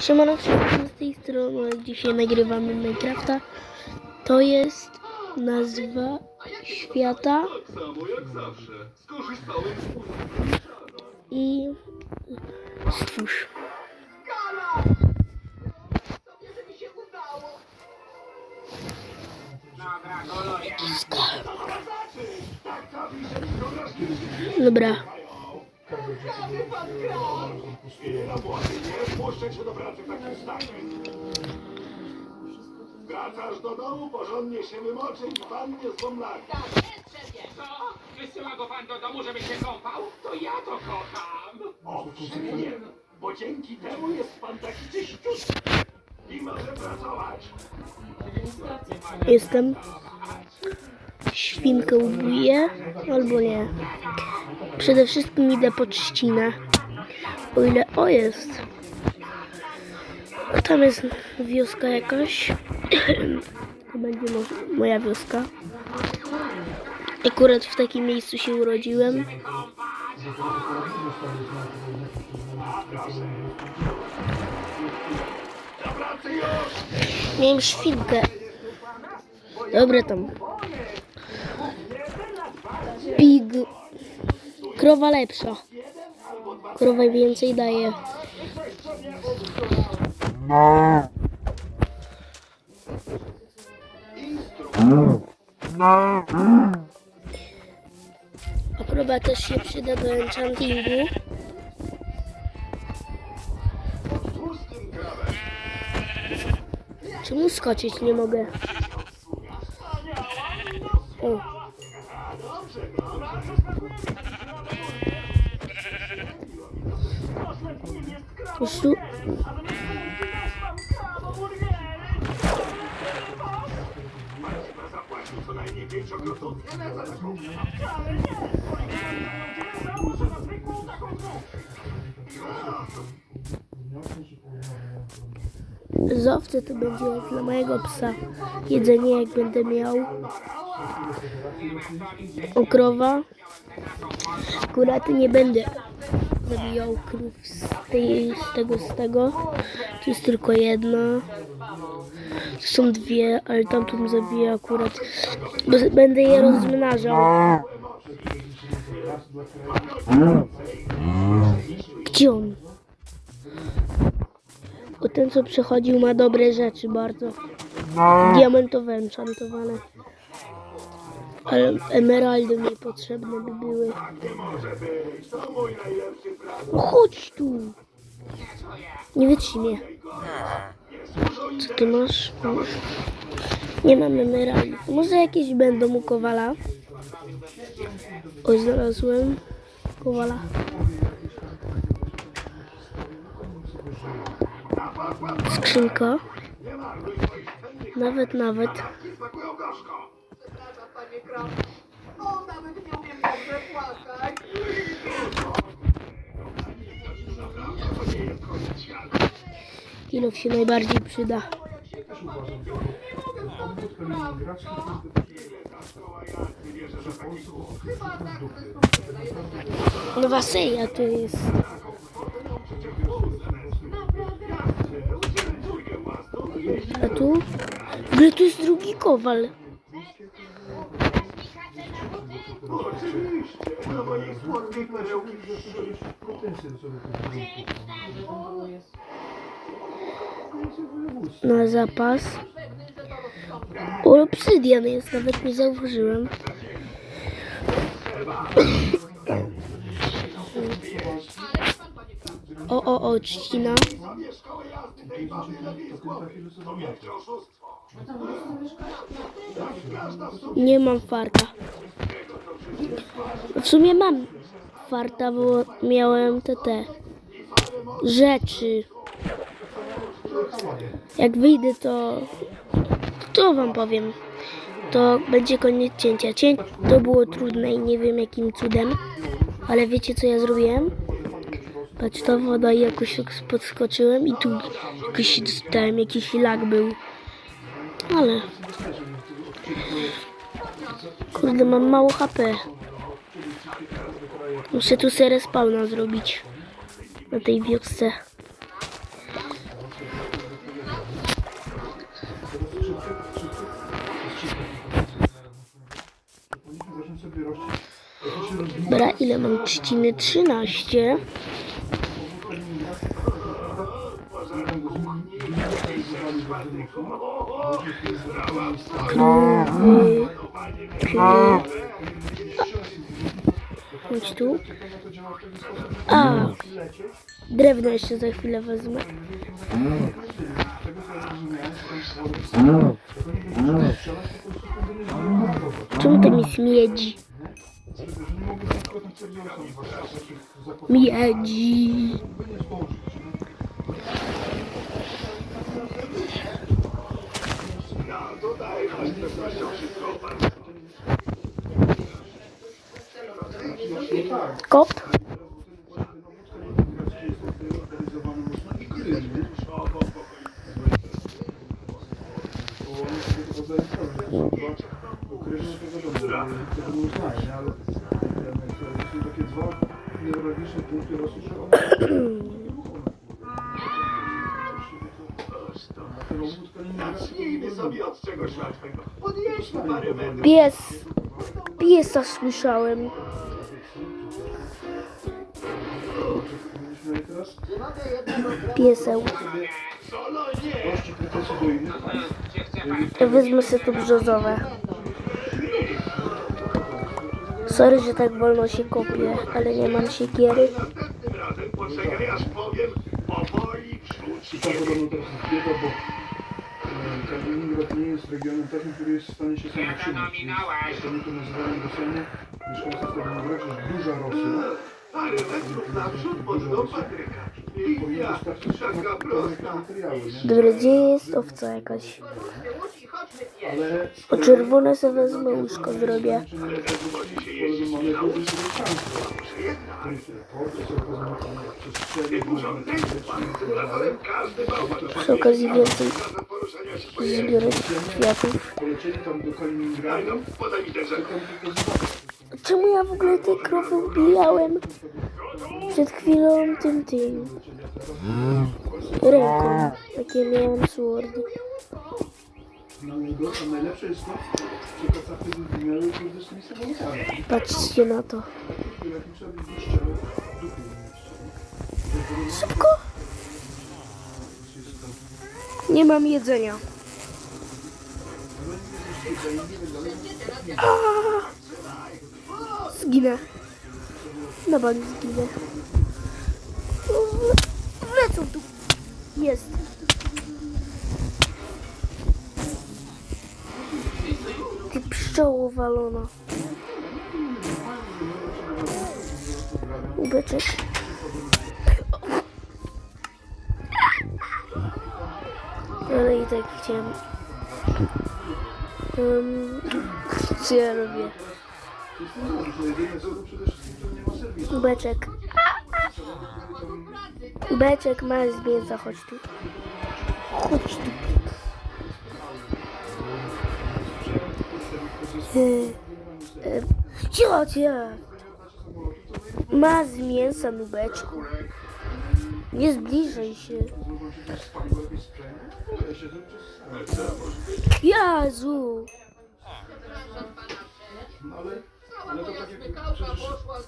Siemano, wszystkim z tej strony. Dzisiaj nagrywamy Minecrafta. To jest nazwa świata Samo jak zawsze. Skorzystałem z i stwórz. Dobra, Puszczę cię do pracy w takim stanie. Wracasz do domu, porządnie się wymoczyć w wannie z bomlami. Co? Wysyła go pan do domu, żeby się kąpał? To ja to kocham. Owszem, nie, bo dzięki temu jest pan taki czyściutki i może pracować. jestem. Świnkę ubuję, albo nie. Przede wszystkim idę pod ścinę. O ile... O, jest. Tam jest wioska jakaś. To będzie mo- moja wioska. Akurat w takim miejscu się urodziłem. Miałem świnkę. Dobra tam. Pig. Krowa lepsza. Krowa więcej daje. A krowa też się przyda do enchantingu. Czemu skoczyć nie mogę? Z owcy to będzie dla mojego psa. Jedzenie jak będę miał. O krowa. Akurat nie będę zabijał krów z, tej, z tego, z tego. Tu jest tylko jedna. Tu są dwie, ale tamtą zabiję akurat. Będę je rozmnażał. Gdzie on? O ten co przychodził ma dobre rzeczy bardzo. Diamentowe, enchantowane. Ale emeraldy mi potrzebne by były. No chodź tu. Nie wytrzymie. Co ty masz? Nie mam emeraldów. Może jakieś będą u Kowala? Oj, znalazłem Kowala. Skrzynka. Nawet, nawet. Kilof się najbardziej przyda. Nowa seria to jest. A tu? W ogóle tu jest drugi kowal. No bo niech słodkiej perełki Na zapas. Obsydian jest, nawet nie zauważyłem. O, o, o, trzcina. Nie mam farta. W sumie mam farta, bo miałem te te rzeczy. Jak wyjdę, to to wam powiem. To będzie koniec cięcia. Cię to było trudne i nie wiem jakim cudem, ale wiecie co ja zrobiłem? Patrz, ta woda i jakoś tak podskoczyłem i tu jakoś dostałem, jakiś lag był. Ale Kurde, mam mało HP. Muszę tu serę spawna zrobić. Na tej wiosce. Dobra, ile mam trzciny? 13. Chodź tu. A, drewno jeszcze za chwilę wezmę. Czemu to mi śmiedzi? Miedzi. Kop. Zacznijmy Pies. Piesa słyszałem. Pieseł. Wezmę sobie tu brzozowe. Sorry, że tak wolno się kopie, ale nie mam siekiery. Następnym razem poczekaj, aż powiem podobno teraz jest bieda, bo e, Kaliningrad nie jest regionem takim, który jest w stanie się sam utrzymać. Oni to nazywają Rosjanie, mieszkańcy Kaliningradu, jest duża Rosja. parę metrów naprzód pod dom Patryka. Dostarczyć taka prosta. Dobra, gdzie jest owca jakaś? Ale O czerwone sobie wezmę łóżko zrobię. Przy okazji więcej zbiorę kwiatów. Czemu ja w ogóle te krowy ubijałem? Przed chwilą tym tym. Ręką. Takie miałem swordy. Patrzcie na to. Szybko! Nie mam jedzenia. Aaa! Zginę. Na bank zginę. Lecą tu. Jest. Ty pszczoło walona. Ubeczek. Ale i tak chciałem. Um, co ja robię? Ubeczek. Ubeczek, masz z mięsa, chodź tu. Chodź tu. E, e, Cicho, cicho. Masz z mięsa, nubeczku. Nie zbliżaj się. Jezu!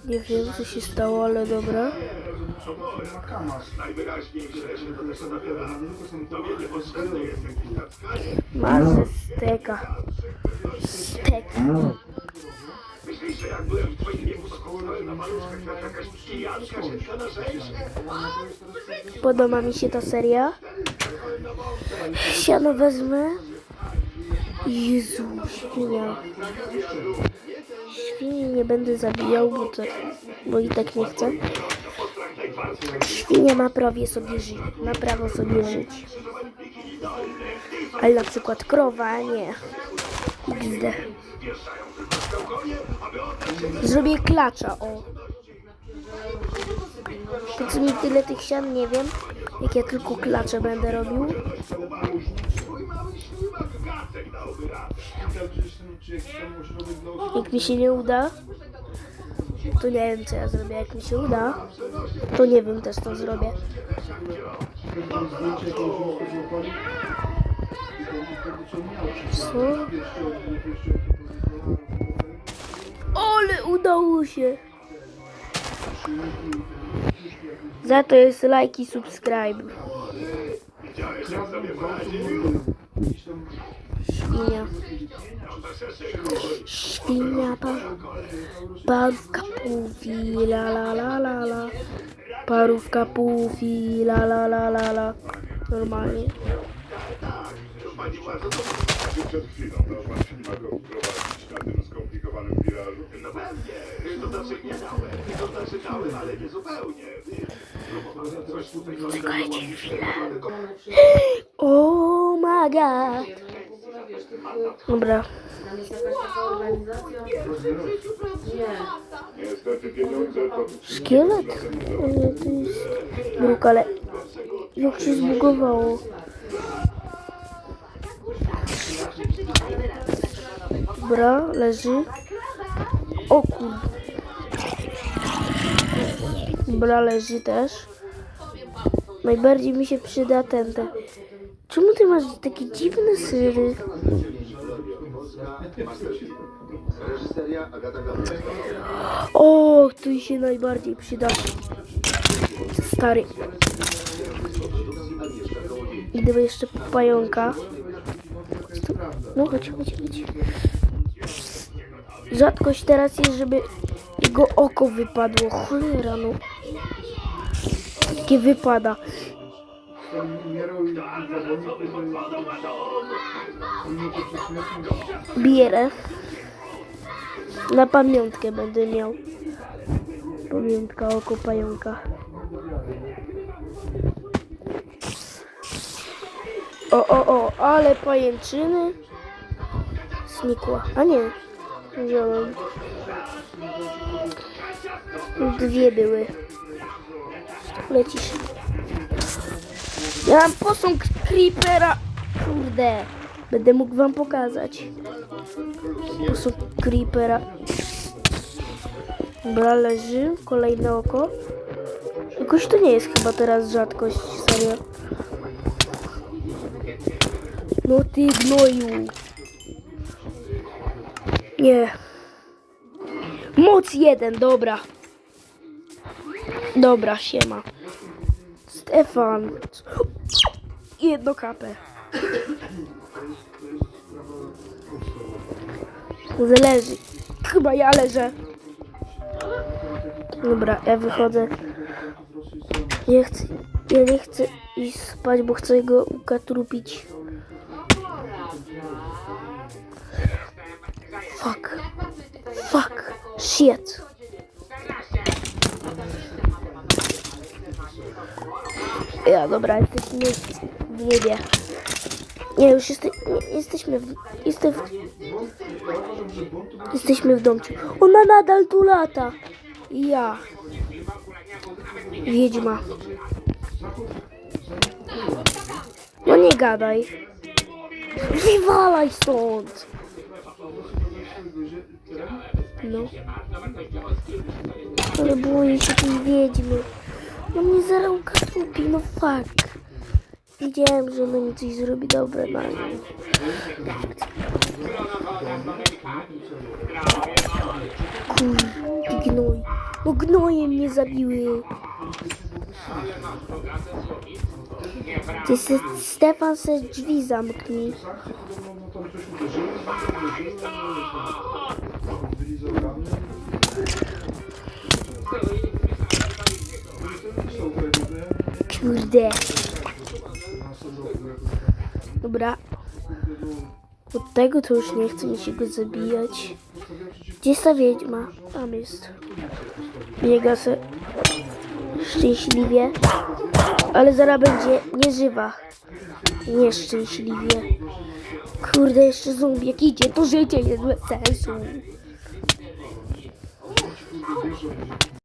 Nie wiem co się stało, ale dobra. ma ze steka. Stek. Myślisz, że jak byłem w twoim wieku, Podoba mi się ta seria. Siano wezmę. Jezu, świnia. Świni nie będę zabijał, bo, to, bo i tak nie chcę. Świnia ma prawie sobie żyć. Ma prawo sobie żyć. Ale na przykład krowa nie. XD. Zrobię klacza, o. Po co mi tyle tych sian, nie wiem. Jak ja tylko klacze będę robił. Jak mi się nie uda, to nie wiem co ja zrobię. Jak mi się uda, to nie wiem też co zrobię. które udało się. Za to jest like i subscribe. Widziałeś, jak sobie poradził? Gdzieś tam Świnia. Świnia pa. Parówka pufi, la la la la la. Parówka pufi, la la la la la. Normalnie. Przed chwilą na tym skomplikowanym wirażu. No pewnie, to znaczy nie dałem, to znaczy dałem, ale nie zupełnie. Próbowałem coś tutaj Czekajcie chwilę. Oh my god. Dobra. Tam jest jakaś taka organizacja? Nie. Niestety pieniądze to Szkielet? Jest bruk, ale jak się zbugowało. Dobra, leży. O kur... Dobra, leży też. Najbardziej mi się przyda ten, ten. Czemu ty masz takie dziwne syry? O, tu się najbardziej przyda. Stary. Gdyby jeszcze pająka. No chodź, chodź, chodź. Rzadkość teraz jest, żeby jego oko wypadło. Cholera, no. Jakie wypada. Bierę. Na pamiątkę będę miał. Pamiątka oko pająka. O, o, o, ale pajęczyny. Znikła. A nie. Wziąłem. Dwie były. Lecisz. Ja mam posąg creepera. Kurde. Będę mógł wam pokazać. Posąg creepera. Dobra, leży. Kolejne oko. Jakoś to nie jest chyba teraz rzadkość, serio. No ty gnoju. Nie. Moc jeden, dobra. Dobra, siema. Stefan. Jedno kapę. Zależy. Chyba ja leżę. Dobra, ja wychodzę. Nie chcę, ja nie chcę iść spać, bo chcę go ukatrupić. Shit. Ja, dobra, jesteśmy w niebie. Nie, już jeste, nie, jesteśmy w, jestem w, jesteśmy w domciu. Ona nadal tu lata. Ja. Wiedźma. No nie gadaj. Wywalaj stąd. No. Ale boję się tej wiedźmy. No mnie zaraz ukatrupi, no fuck. Wiedziałem, że ona mi coś zrobi dobre na nim. Kurde, gnoj. No gnoje mnie zabiły. Ty se, Stefan se drzwi zamknij. Kurde. Dobra, od tego to już nie chce mi się go zabijać. Gdzie jest ta wiedźma? Tam jest. Biega se szczęśliwie. Ale zaraz będzie nieżywa. Nieszczęśliwie. Kurde, jeszcze zombie jak idzie, to życie jest bez sensu. Teşekkür ederim.